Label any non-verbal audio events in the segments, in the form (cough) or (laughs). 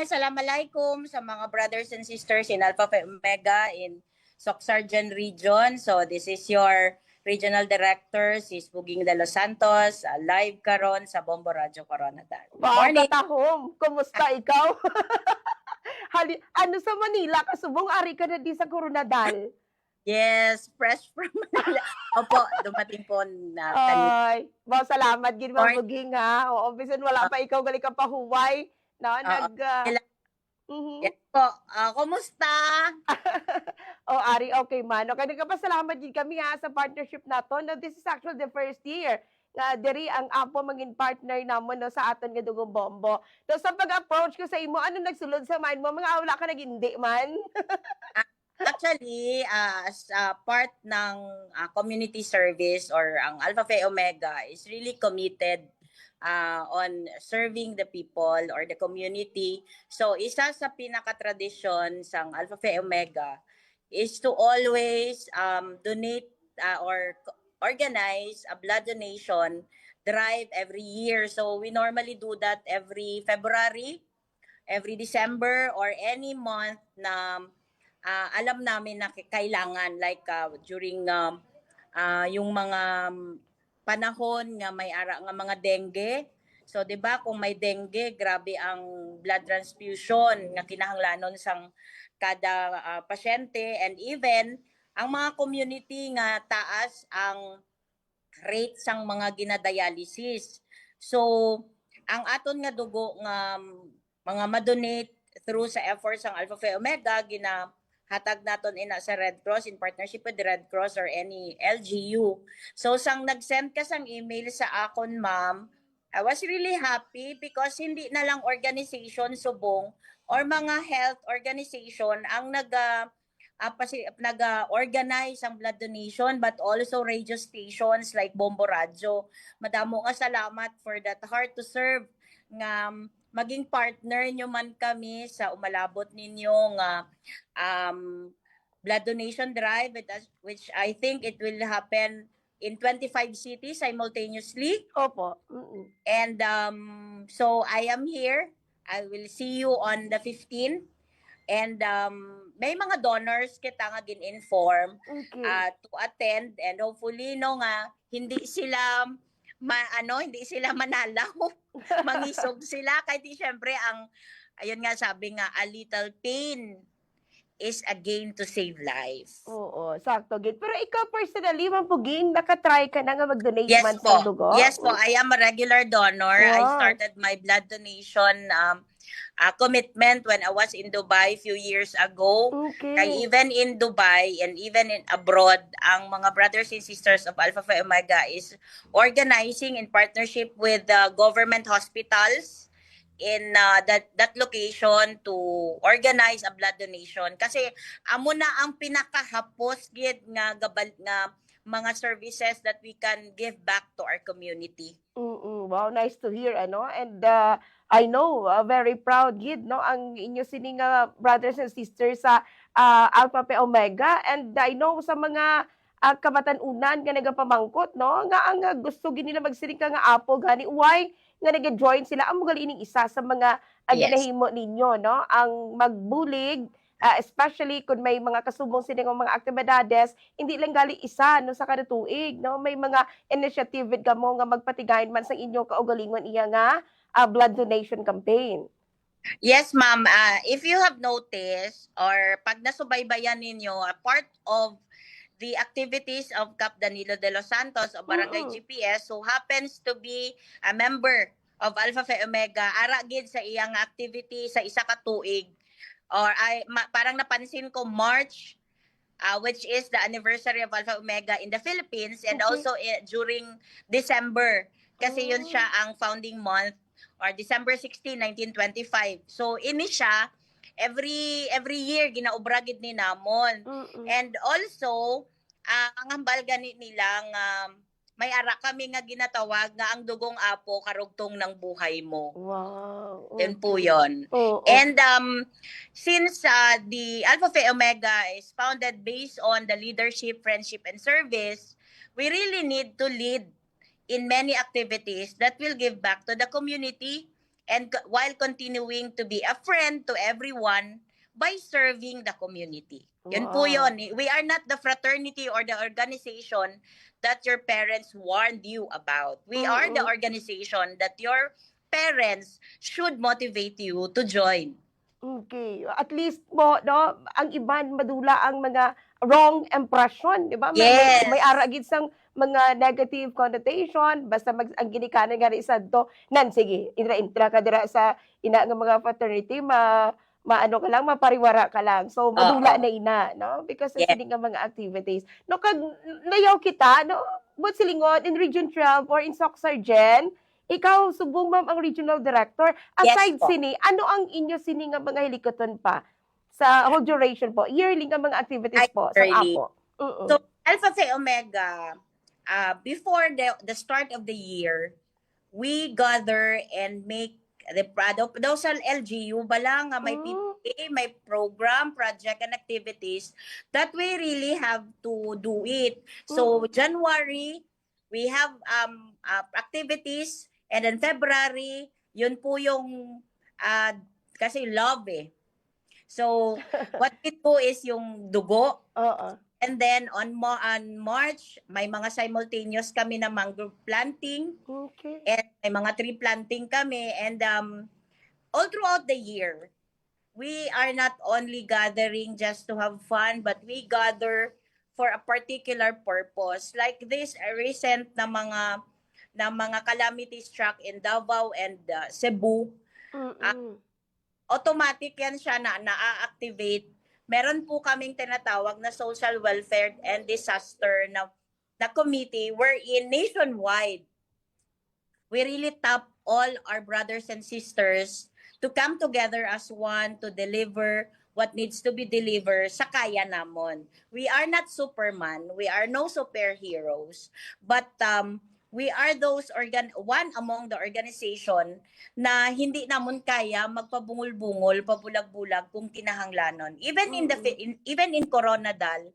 Assalamualaikum sa mga brothers and sisters in Alpha Phi Omega in Socsargen region. So this is your regional director, Sis Buging de los Santos, uh, live karon sa Bombo Radio Coronadal. Morning. Mga katahom, kumusta ikaw? (laughs) Hali, ano sa Manila, kasubong ari ka na di sa Coronadal. Yes, fresh from (laughs) Manila. Opo, dumating po na kanina. Ay, salamat gid mga buging ha. O, bisan wala pa ikaw gali ka pa huway. No, nag ah, Kailan- mhm. Yes po, Ah, kumusta? (laughs) O ari okay man. Okay, nagpasalamat gid kami ha sa partnership nato. No, this is actually the first year nga diri ang apo maging partner namon no, sa aton nga dugong bombo. So sa pag-approach ko sa imo, ano nagsulod sa mind mo? Mga wala ka nagindi man. (laughs) Actually, uh, as a part ng uh, community service or ang Alpha Phi Omega is really committed uh, on serving the people or the community. So, isa sa pinaka-tradisyon sang Alpha Phi Omega is to always um, donate uh, or organize a blood donation drive every year. So, we normally do that every February, every December, or any month na ah, alam namin na kailangan like ah, during um, ah, yung mga um, panahon nga may ara nga mga dengue. So 'di ba kung may dengue, grabe ang blood transfusion nga kinahanglanon sang kada ah, pasyente and even ang mga community nga taas ang rate sang mga ginadialysis. So ang aton nga dugo nga mga madonate through sa efforts ng Alpha Phi Omega gina hatag naton ina sa Red Cross in partnership with Red Cross or any LGU. So sang nag-send ka sang email sa akon ma'am, I was really happy because hindi na lang organization subong or mga health organization ang nag uh, nag-organize ang blood donation but also radio stations like Bombo Radio. Madamo nga salamat for that heart to serve nga um, maging partner nyo man kami sa umalabot ninyo nga um, blood donation drive which I think it will happen in 25 cities simultaneously Opo. Mm-mm. and um, so I am here I will see you on the 15 and um, may mga donors kita nga gin-inform Okay. uh, to attend and hopefully no nga hindi sila ma, ano hindi sila (laughs) manalaw mangisog sila kahit di syempre ang ayun nga sabi nga a little pain is a gain to save life. Oo, sakto gid. Pero ikaw personally, mampugin, nakatry ka na nga mag-donate Yes man po. sa dugo? Yes po, I am a regular donor. I Wow. started my blood donation um, uh, commitment when I was in Dubai few years ago. Okay. Kaya even in Dubai and even in abroad, ang mga brothers and sisters of Alpha Phi Omega is organizing in partnership with the government hospitals in uh, that that location to organize a blood donation kasi amo na ang pinakahapos gid nga gabal nga mga services that we can give back to our community. Mm-mm. Wow, nice to hear, ano? And uh, I know, uh, very proud, gid, no? Ang inyo sining uh, brothers and sisters sa uh, Alpha Phi Omega. And I know sa mga uh, kabatanunan nga nagapamangkot, no? Nga ang uh, gusto gid nila magsiring ka nga apo, gani, why nga nag-join sila ang mga ining isa sa mga uh, Yes. ninyo, no? Ang magbulig, uh, especially kung may mga kasubong sila ng mga aktibidades, hindi lang gali isa no sa kada tuig no may mga initiative ka mo nga magpatigayon man sa inyong kaugalingon iya nga ah, blood donation campaign. Yes, ma'am. Uh, if you have noticed or pag nasubaybayan ninyo, a part of the activities of Cap Danilo de los Santos of Barangay Mm-mm. GPS who happens to be a member of Alpha Phi Omega ara gid sa iyang activity sa isa ka tuig or ay ma- parang napansin ko March uh, which is the anniversary of Alpha Omega in the Philippines and Okay. also eh, during December kasi yun Oh. siya ang founding month or December 16, 1925. So ini siya every every year ginaobra gid ni namon. Mm-mm. And also ah, ang hambal gani nila nga may ara kami nga ginatawag nga ang dugong apo karugtong ng buhay mo. Wow. Yun po okay. yun. Oo. And um, since uh, the Alpha Phi Omega is founded based on the leadership, friendship, and service, we really need to lead in many activities that will give back to the community and while continuing to be a friend to everyone by serving the community. Yun po Wow. yun. We are not the fraternity or the organization that your parents warned you about. We are the organization that your parents should motivate you to join. Okay. At least po, no, ang iban madula ang mga wrong impression, di ba? May, Yes. may, may aragid sang mga negative connotation, basta mag, ang ginikanan nga rin sa to, nan, sige, intra-intra ka dira sa ina nga mga fraternity, ma, maano ka lang, mapariwara ka lang. So, madula Oo. na ina, no? Because sa Yes. sini nga mga activities. No, kag nayaw kita, no? But silingon, in Region 12 or in Soxargen, ikaw, subong ma'am, ang regional director. Yes Aside po. sini, ano ang inyo sini nga mga hilikoton pa sa whole duration po? Yearly nga mga activities po sa yearly. APO. Mm-mm. So, Alpha Phi Omega, uh, before the, the start of the year, we gather and make the product. Daw sa LGU, bala nga may Mm. PTA, may program, project, and activities that we really have to do it. So, January, we have um uh, activities and then February, yun po yung uh, kasi love eh. So, (laughs) what we do is yung dugo, Oo. And then on Mo- on March, may mga simultaneous kami na mangrove planting Okay. and may mga tree planting kami and um all throughout the year we are not only gathering just to have fun but we gather for a particular purpose like this uh, recent na mga na mga calamity struck in Davao and uh, Cebu Mm-mm. automatic yan siya na na-activate. Meron po kaming tinatawag na social welfare and disaster na, na committee wherein nationwide, we really tap all our brothers and sisters to come together as one to deliver what needs to be delivered sa kaya namon. We are not Superman. We are no superheroes. But um, we are those organ one among the organization na hindi namon kaya magpabungol-bungol, pabulag-bulag kung kinahanglanon. Even in the Mm. in- even in Corona dal,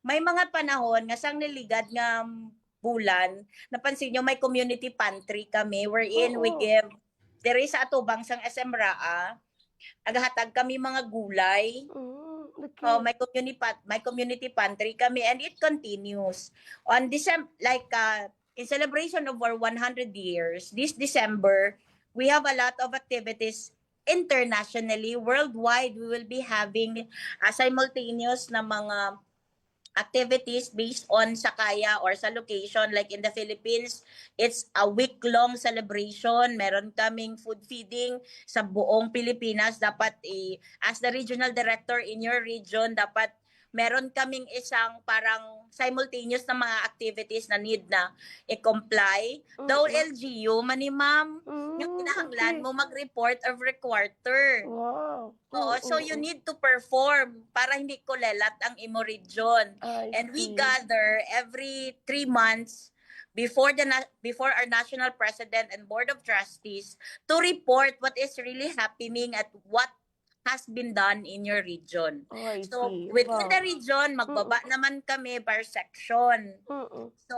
may mga panahon nga sang niligad nga bulan, napansin nyo may community pantry kami wherein we Oo. give diri sa atubang sang SM Raa, naghatag kami mga gulay. Mm, okay. Oh, may community may community pantry kami and it continues. On December like uh, in celebration of our 100 years, this December, we have a lot of activities internationally, worldwide. We will be having uh, simultaneous na mga activities based on sa kaya or sa location. Like in the Philippines it's a week long celebration. Meron kaming food feeding sa buong Pilipinas. Dapat i as the regional director in your region dapat meron kaming isang parang simultaneous na mga activities na need na i-comply daw Mm-mm. LGU mani ma'am Mm, yung kinahanglan okay. mo mag-report every quarter Wow. Oo, so Mm, you mm, need to perform para hindi ko lelat ang imo region. And we gather every three months before the before our national president and board of trustees to report what is really happening at what has been done in your region. Oh, So within Wow. the region, magbaba naman kami per section. Mm-mm. So,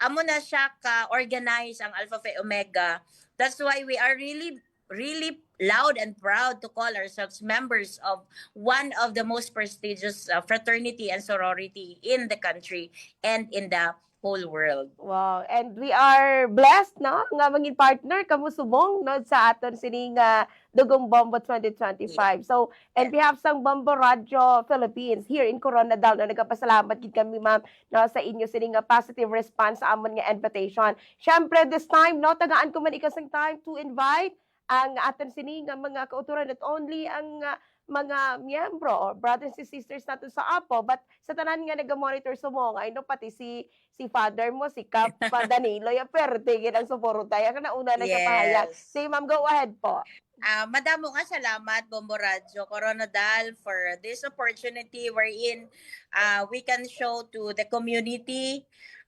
amo na siya ka-organize ang Alpha Phi Omega. That's why we are really, really loud and proud to call ourselves members of one of the most prestigious uh, fraternity and sorority in the country and in the whole world. Wow. And we are blessed, no? Nga maging partner, kamo subong, no? Sa aton sining uh, Dugong Bombo 2025. So, and we have sang Bombo Radio Philippines here in Coronadal, no? Nagapasalamat gid kami, ma'am, no? Sa inyo sining uh, positive response sa amon nga invitation. Siyempre, this time, no? Tagaan ko man ikasang time to invite ang aton sining uh, mga kauturan, not only ang uh, mga miyembro or brothers and sisters natin sa APO, but sa tanan nga nag-monitor sumo, nga, no, pati si si father mo, si Kap (laughs) pa Danilo, ya perte gid ang suporta. Ya kana una na kapahayag. Yes. Sige, ma'am, go ahead po. Ah, madamo nga salamat Bombo Radio Coronadal for this opportunity wherein uh, we can show to the community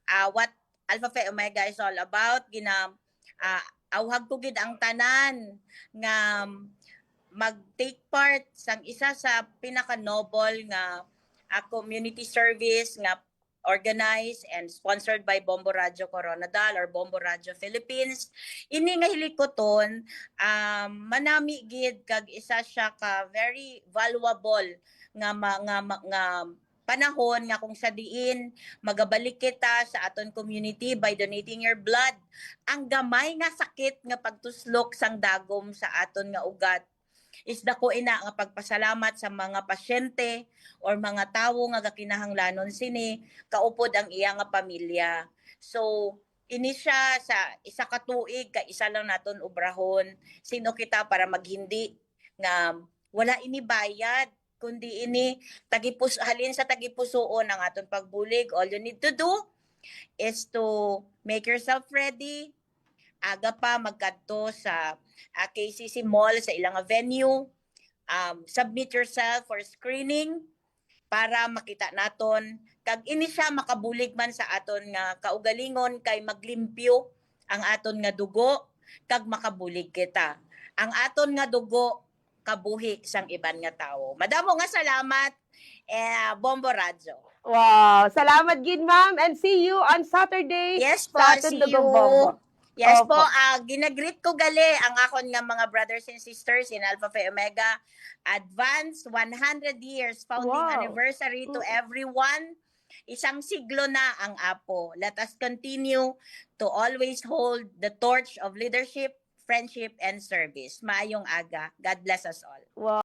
uh, what Alpha Phi Omega is all about. Gina uh, awhag ko gid ang tanan nga mag-take part sang isa sa pinaka-noble nga ah, community service nga organized and sponsored by Bombo Radio Coronadal or Bombo Radio Philippines. Ini nga hilikoton um, manami gid kag isa siya ka very valuable nga ma- nga panahon nga kung sa diin magabalik kita sa aton community by donating your blood ang gamay nga sakit nga pagtuslok sang dagom sa aton nga ugat is dako ina nga pagpasalamat sa mga pasyente or mga tawo nga gakinahanglanon sini kaupod ang iya nga pamilya. So ini siya sa isa ka tuig ka isa lang naton ubrahon sino kita para maghindi? Nga wala ini bayad kundi ini tagipus halin sa tagipusoon ang aton pagbulig. All you need to do is to make yourself ready aga pa magkadto sa ah, KCC Mall sa ilang venue. Um, submit yourself for screening para makita naton. Kag ini siya makabulig man sa aton nga kaugalingon kay maglimpyo ang aton nga dugo kag makabulig kita. Ang aton nga dugo kabuhi sang iban nga tawo madamo nga salamat eh Bombo Radyo. Wow, salamat gid ma'am and see you on Saturday. yes po sa aton see you. Bombo. Yes Opo. po, ah ginagreet ko gali ang akon nga mga brothers and sisters in Alpha Phi Omega. Advance 100 years founding Wow. anniversary to Mm. everyone. Isang siglo na ang Apo. Let us continue to always hold the torch of leadership, friendship, and service. Maayong aga. God bless us all. Wow.